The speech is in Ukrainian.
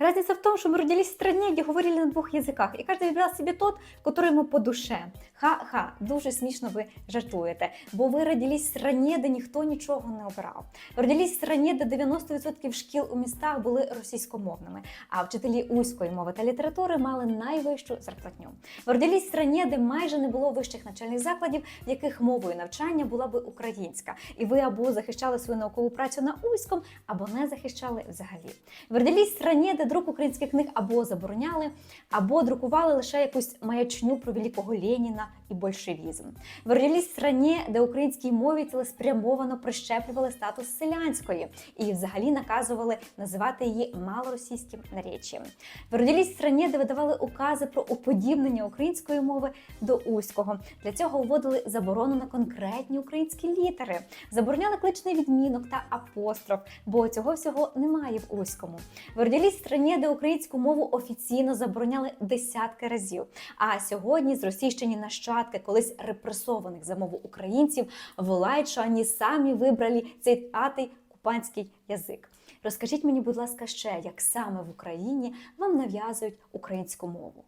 Разница в том, что мы родились в стране, где говорили на двох язиках, і кожен вибирав собі тот, який йому по душе. Ха-ха, дуже смішно ви жартуєте, бо ви родились в стране, де ніхто нічого не обирав. Родились в стране, де 90% шкіл у містах були російськомовними, а вчителі уської мови та літератури мали найвищу зарплатню. Ви родились в стране, де майже не було вищих навчальних закладів, в яких мовою навчання була би українська, і ви або захищали свою наукову працю на уськом, або не захищали взагалі. Ви родились в стране, де друк українських книг або забороняли, або друкували лише якусь маячню про великого Леніна і большевізм. Ви родились в де українській мові цілеспрямовано прищеплювали статус селянської і взагалі наказували називати її малоросійським наречієм. Ви родились в стране, де видавали укази про уподібнення української мови до уського. Для цього вводили заборону на конкретні українські літери, забороняли кличний відмінок та апостроф, бо цього всього немає в уському. Ви родились де українську мову офіційно забороняли десятки разів. А сьогодні зросійщені нащадки колись репресованих за мову українців волають, що вони самі вибрали цей п'ятий купанський язик. Розкажіть мені, будь ласка, ще, як саме в Україні вам нав'язують українську мову.